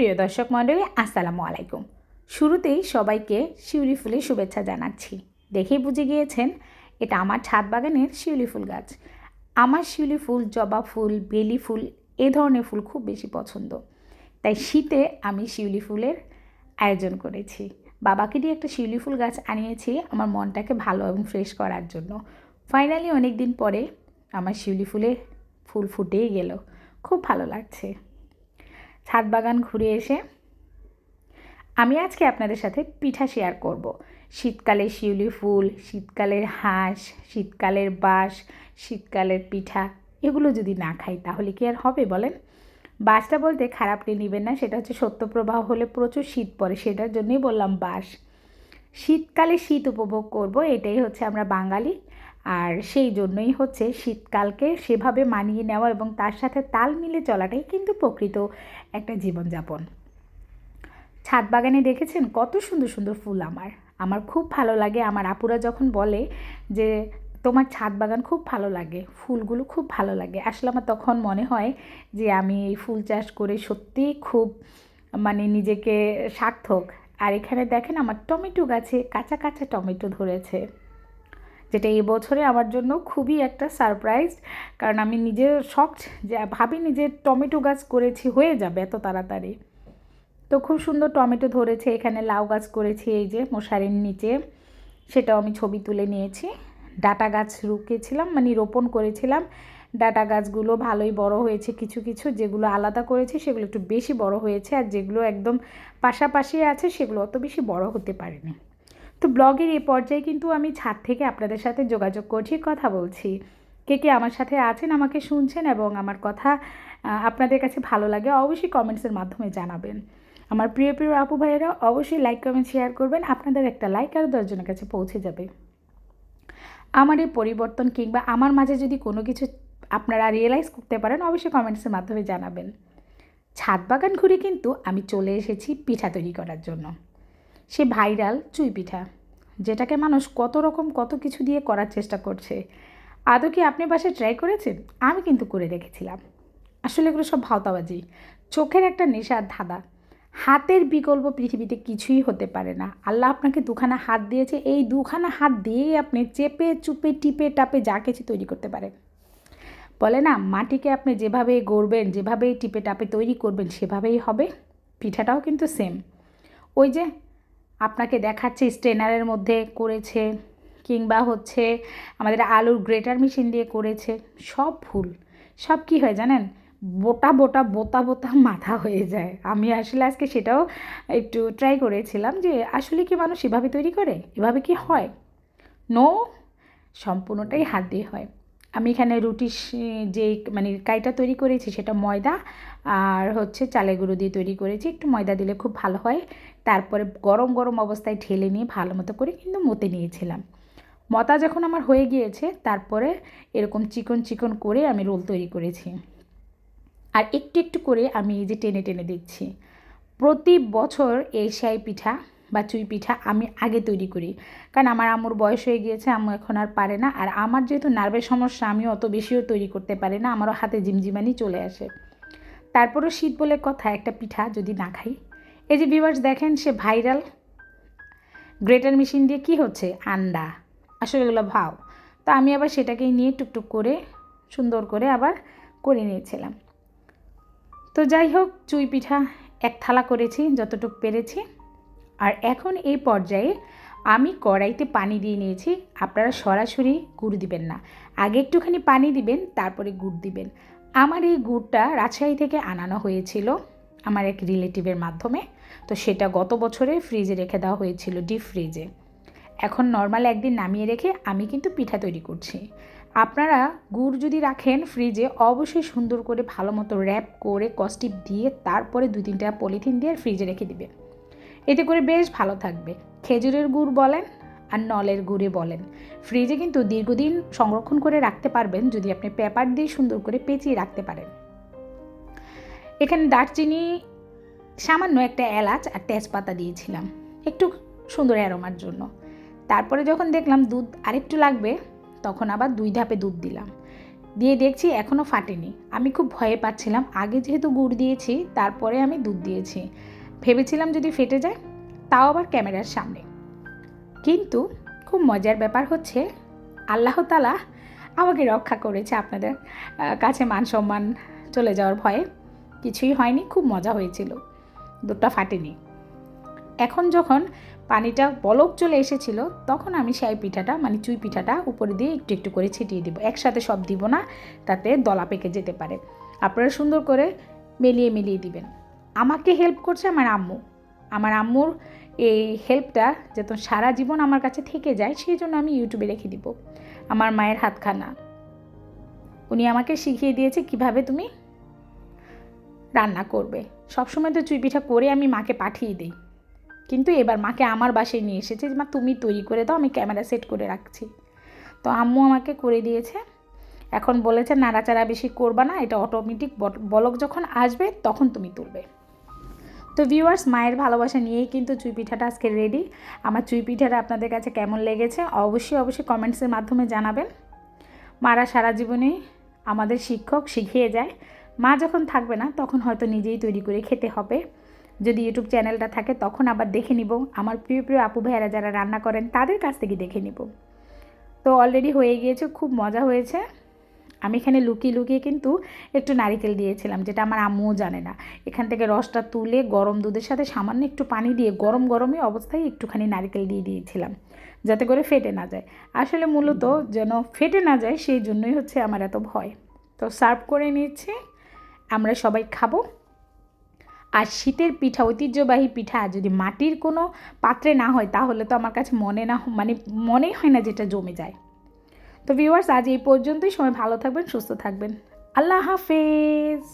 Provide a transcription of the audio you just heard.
সুপ্রিয় দর্শক মণ্ডলী, আসসালামু আলাইকুম। শুরুতেই সবাইকে শিউলি ফুলের শুভেচ্ছা জানাচ্ছি। দেখেই বুঝে গিয়েছেন, এটা আমার ছাদ বাগানের শিউলি ফুল গাছ। আমার শিউলি ফুল, জবা ফুল, বেলি ফুল, এ ধরনের ফুল খুব বেশি পছন্দ। তাই শীতে আমি শিউলি ফুলের আয়োজন করেছি। বাবাকে দিয়ে একটা শিউলি ফুল গাছ আনিয়েছি আমার মনটাকে ভালো এবং ফ্রেশ করার জন্য। ফাইনালি অনেক দিন পরে আমার শিউলি ফুলে ফুল ফুটেই গেল। খুব ভালো লাগছে। ছাদ বাগান ঘুরে এসে আমি আজকে আপনাদের সাথে পিঠা শেয়ার করব। শীতকালে শিউলি ফুল, শীতকালের হাঁস, শীতকালের বাঁশ, শীতকালের পিঠা, এগুলো যদি না খাই তাহলে কি আর হবে বলেন? বাঁশটা বলতে খারাপ নিয়ে নেবেন না, সেটা হচ্ছে সত্যপ্রবাহ হলে প্রচুর শীত পড়ে, সেটার জন্যই বললাম বাঁশ। শীতকালে শীত উপভোগ করব, এটাই হচ্ছে আমরা বাঙালি। আর সেই জন্যই হচ্ছে শীতকালকে সেভাবে মানিয়ে নেওয়া এবং তার সাথে তাল মিলে চলাটাই কিন্তু প্রকৃত একটা জীবনযাপন। ছাদ বাগানে দেখেছেন? কত সুন্দর সুন্দর ফুল আমার। আমার খুব ভালো লাগে। আমার আপুরা যখন বলে যে, তোমার ছাদ বাগান খুব ভালো লাগে, ফুলগুলো খুব ভালো লাগে। আসলে আমার তখন মনে হয় যে, আমি এই ফুল চাষ করে সত্যিই খুব মানে নিজেকে সার্থক। আর এখানে দেখেন আমার টমেটো গাছে কাঁচা কাঁচা টমেটো ধরেছে। যেটা এই বছরে আমার জন্য খুবই একটা সারপ্রাইজ কারণ আমি নিজে শখ যে ভাবিনি যে টমেটো গাছ করেছি, হয়ে যাবে এত তাড়াতাড়ি। তো খুব সুন্দর টমেটো ধরেছে, এখানে লাউ গাছ করেছি এই যে মশারির নিচে। সেটাও আমি ছবি তুলে নিয়েছি। ডাটা গাছ রুকিয়েছিলাম মানে রোপণ করেছিলাম। ডাটা গাছগুলো ভালোই বড় হয়েছে কিছু কিছু। যেগুলো আলাদা করেছি, সেগুলো একটু বেশি বড় হয়েছে। আর যেগুলো একদম পাশাপাশি আছে, সেগুলো অত বেশি বড় হতে পারেনি। তো ব্লগের এই পর্যায়ে কিন্তু আমি ছাদ থেকে আপনাদের সাথে যোগাযোগ করছি, কথা বলছি। কে কে আমার সাথে আছেন, আমাকে শুনছেন এবং আমার কথা আপনাদের কাছে ভালো লাগে অবশ্যই কমেন্টসের মাধ্যমে জানাবেন। আমার প্রিয় প্রিয় আপু ভাইয়েরা, অবশ্যই লাইক কমেন্ট শেয়ার করবেন। আপনাদের একটা লাইক আরও দশজনের কাছে পৌঁছে যাবে। আমার এই পরিবর্তন কিংবা আমার মাঝে যদি কোনো কিছু আপনারা রিয়েলাইজ করতে পারেন, অবশ্যই কমেন্টসের মাধ্যমে জানাবেন। ছাদ বাগান ঘুরে কিন্তু আমি চলে এসেছি পিঠা তৈরি করার জন্য। সে ভাইরাল চুই পিঠা, যেটাকে মানুষ কত রকম কত কিছু দিয়ে করার চেষ্টা করছে। আদৌ কি আপনি বাসায় ট্রাই করেছেন? আমি কিন্তু করে রেখেছিলাম আসলে এগুলো সব ভাওতাবাজি, চোখের একটা নেশার ধাঁধা। হাতের বিকল্প পৃথিবীতে কিছুই হতে পারে না। আল্লাহ আপনাকে দুখানা হাত দিয়েছে, এই দুখানা হাত দিয়েই আপনি চেপে, চুপে, টিপে, টাপে যা কিছু তৈরি করতে পারেন। বলে না, মাটিকে আপনি যেভাবে গড়বেন, যেভাবেই টিপে, টাপে তৈরি করবেন, সেভাবেই হবে। পিঠাটাও কিন্তু সেম ওই যে আপনাকে দেখাচ্ছে স্ট্রেনারের মধ্যে করেছে কিংবা হচ্ছে আমাদের আলুর গ্রেটার মেশিন দিয়ে করেছে, সব ভুল। সব কি হয় জানেন? বোটা বোটা বোতা বোতা মাথা হয়ে যায়। আমি আসলে আজকে সেটাও একটু ট্রাই করেছিলাম যে আসলে কি মানুষ এভাবে তৈরি করে? এভাবে কি হয়? নো সম্পূর্ণটাই হাত দিয়ে হয়। আমি এখানে রুটি যে মানে কাইটা তৈরি করেছি সেটা ময়দা আর হচ্ছে চালের গুঁড়ো দিয়ে তৈরি করেছি। একটু ময়দা দিলে খুব ভালো হয়। তারপরে গরম গরম অবস্থায় ঢেলে নিয়ে ভালো মতো করে কিন্তু মতে নিয়েছিলাম। মতা যখন আমার হয়ে গিয়েছে, তারপরে এরকম চিকন চিকন করে আমি রোল তৈরি করেছি। আর একটু একটু করে আমি এই যে টেনে টেনে দিচ্ছি প্রতি বছর এই পিঠা বা চুই পিঠা আমি আগে তৈরি করি। কারণ আমার আম্মুর বয়স হয়ে গিয়েছে, আম্মু এখন আর পারে না। আর আমার যেহেতু নার্ভের সমস্যা আমি অত বেশিও তৈরি করতে পারি না, আমারও হাতে জিমজিমানি চলে আসে। তারপরও শীত বলে কথা, একটা পিঠা যদি না খাই। এই যে ভিভার্স দেখেন, সে ভাইরাল গ্রেটার মেশিন দিয়ে কি হচ্ছে? আন্ডা। আসলে এগুলো ভাও। তো আমি আবার সেটাকেই নিয়ে টুকটুক করে, সুন্দর করে আবার করে নিয়েছিলাম। তো যাই হোক, চুই পিঠা এক থালা করেছি, যতটুকু পেরেছি। আর এখন এই পর্যায়ে আমি কড়াইতে পানি দিয়ে নিয়েছি। আপনারা সরাসরি গুড় দিবেন না। আগে একটুখানি পানি দিবেন, তারপরে গুড় দিবেন। আমার এই গুড়টা রাজশাহী থেকে আনানো হয়েছিল আমার এক রিলেটিভের মাধ্যমে। তো সেটা গত বছরে ফ্রিজে রেখে দেওয়া হয়েছিল ডিপ ফ্রিজে। এখন নর্মাল একদিন নামিয়ে রেখে আমি কিন্তু পিঠা তৈরি করছি। আপনারা গুড় যদি রাখেন ফ্রিজে, অবশ্যই সুন্দর করে ভালো মতো র্যাপ করে কস্টিপ দিয়ে তারপরে দু তিনটা পলিথিন দিয়ে ফ্রিজে রেখে দিবেন। এতে করে বেশ ভালো থাকবে। খেজুরের গুড় বলেন আর নলের গুড়ে বলেন। ফ্রিজে কিন্তু দীর্ঘদিন সংরক্ষণ করে রাখতে পারবেন যদি আপনি পেপার দিয়ে সুন্দর করে পেঁচিয়ে রাখতে পারেন। এখানে দারচিনি, সামান্য একটা এলাচ আর তেজপাতা দিয়েছিলাম। একটু সুন্দর অ্যারোমার জন্য। তারপরে যখন দেখলাম দুধ আরেকটু লাগবে, তখন আবার দুই ধাপে দুধ দিলাম। দিয়ে দেখছি এখনও ফাটেনি। আমি খুব ভয়ে পাচ্ছিলাম, আগে যেহেতু গুড় দিয়েছি, তারপরে আমি দুধ দিয়েছি। ভেবেছিলাম যদি ফেটে যায়, তাও আবার ক্যামেরার সামনে। কিন্তু খুব মজার ব্যাপার হচ্ছে, আল্লাহ তালা আমাকে রক্ষা করেছে আপনাদের কাছে মান সম্মান চলে যাওয়ার ভয়ে। কিছুই হয়নি, খুব মজা হয়েছিল। দুধটা ফাটেনি। এখন যখন পানিটা বলক চলে এসেছিল, তখন আমি সেই পিঠাটা মানে চুই পিঠাটা উপরে দিয়ে একটু একটু করে ছিটিয়ে দিব। একসাথে সব দিব না, তাতে দলা পেকে যেতে পারে। আপনারা সুন্দর করে মেলিয়ে মিলিয়ে দিবেন। আমাকে হেল্প করছে আমার আম্মু। আমার আম্মুর এই হেল্পটা যাতে সারা জীবন আমার কাছে থেকে যায়, সেই জন্য আমি ইউটিউবে রেখে দিব। আমার মায়ের হাতখানা। উনি আমাকে শিখিয়ে দিয়েছে কীভাবে তুমি রান্না করবে। সবসময় তো চুই পিঠা করে আমি মাকে পাঠিয়ে দিই। কিন্তু এবার মাকে আমার বাসায় নিয়ে এসেছে যে, মা, তুমি তৈরি করে দাও, আমি ক্যামেরা সেট করে রাখছি। তো আম্মু আমাকে করে দিয়েছে। এখন বলেছে, নাড়াচাড়া বেশি করবা না, এটা অটোমেটিক বলক যখন আসবে, তখন তুমি তুলবে। তো ভিউয়ার্স মায়ের ভালোবাসা নিয়েই কিন্তু চুই পিঠাটা আজকে রেডি আমার চুই পিঠাটা আপনাদের কাছে কেমন লেগেছে অবশ্যই অবশ্যই কমেন্টসের মাধ্যমে জানাবেন। মারা সারা জীবনে আমাদের শিক্ষক শিখিয়ে যায়। মা যখন থাকবে না, তখন হয়তো নিজেই তৈরি করে খেতে হবে। যদি ইউটিউব চ্যানেলটা থাকে, তখন আবার দেখে নিব। আমার প্রিয় প্রিয় আপু ভাইয়েরা যারা রান্না করেন, তাদের কাছ থেকে দেখে নিব। তো অলরেডি হয়ে গিয়েছে, খুব মজা হয়েছে। আমি এখানে লুকিয়ে লুকিয়ে কিন্তু একটু নারিকেল দিয়েছিলাম, যেটা আমার আম্মুও জানে না। এখান থেকে রসটা তুলে গরম দুধের সাথে সামান্য একটু পানি দিয়ে গরম গরমে অবস্থায় একটুখানি নারিকেল দিয়ে দিয়েছিলাম, যাতে করে ফেটে না যায়। আসলে মূলত যেন ফেটে না যায় সেই জন্যই হচ্ছে আমার এত ভয়। তো সার্ভ করে নিচ্ছি আমরা সবাই খাব। আর শীতের পিঠা, ঐতিহ্যবাহী পিঠা যদি মাটির কোনো পাত্রে না হয়, তাহলে তো আমার কাছে মনে না মানে মনেই হয় না যেটা জমে যায়। তো ভিউয়ার্স আজ এই পর্যন্তই। সময় ভালো থাকবেন সুস্থ থাকবেন। আল্লাহ হাফেজ।